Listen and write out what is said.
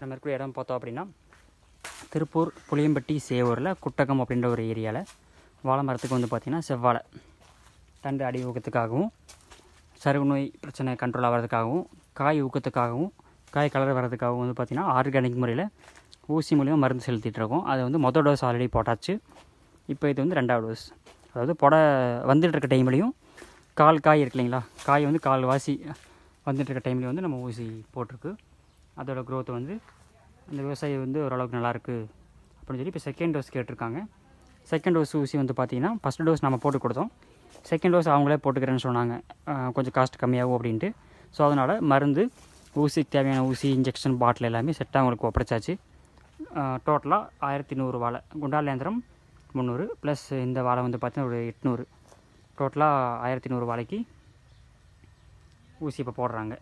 நம்ம இருக்கிற இடம் பார்த்தோம் அப்படின்னா திருப்பூர் புளியம்பட்டி சேவூரில் குட்டகம் அப்படின்ற ஒரு ஏரியாவில் வாழை மரத்துக்கு வந்து பார்த்திங்கன்னா செவ்வாழை. தண்டு அடி ஊக்கத்துக்காகவும் சருகு நோய் பிரச்சனை கண்ட்ரோல் ஆகிறதுக்காகவும் காய் ஊக்கத்துக்காகவும் காய் கலர் வர்றதுக்காகவும் வந்து பார்த்திங்கன்னா ஆர்கானிக் முறையில் ஊசி மூலியமாக மருந்து செலுத்திட்டு இருக்கோம். அது வந்து மொதல் டோஸ் ஆல்ரெடி போட்டாச்சு. இப்போ இது வந்து ரெண்டாவது டோஸ் அதாவது புட வந்துட்டு இருக்க டைம்லேயும் கால் காய் இருக்கு இல்லைங்களா? காய் வந்து கால் வாசி வந்துட்டு இருக்க டைம்லேயும் வந்து நம்ம ஊசி போட்டிருக்கு. அதோட க்ரோத் வந்து அந்த விவசாயி வந்து ஓரளவுக்கு நல்லாயிருக்கு அப்படின்னு சொல்லி இப்போ செகண்ட் டோஸ் கேட்டிருக்காங்க. செகண்ட் டோஸ் ஊசி வந்து பார்த்திங்கன்னா ஃபஸ்ட் டோஸ் நம்ம போட்டு கொடுத்தோம். செகண்ட் டோஸ் அவங்களே போட்டுக்கிறேன்னு சொன்னாங்க. கொஞ்சம் காஸ்ட் கம்மியாகும் அப்படின்ட்டு. ஸோ அதனால் மருந்து ஊசிக்கு தேவையான ஊசி இன்ஜெக்ஷன் பாட்டில் எல்லாமே செட்டாக அவங்களுக்கு ஒப்படைச்சாச்சு. டோட்டலாக ஆயிரத்தி நூறு வாழை. குண்டாலேந்திரம் முந்நூறு ப்ளஸ் இந்த வாழை வந்து பார்த்திங்கன்னா ஒரு எட்நூறு. டோட்டலாக ஆயிரத்தி நூறு வாழைக்கு ஊசி இப்போ போடுறாங்க.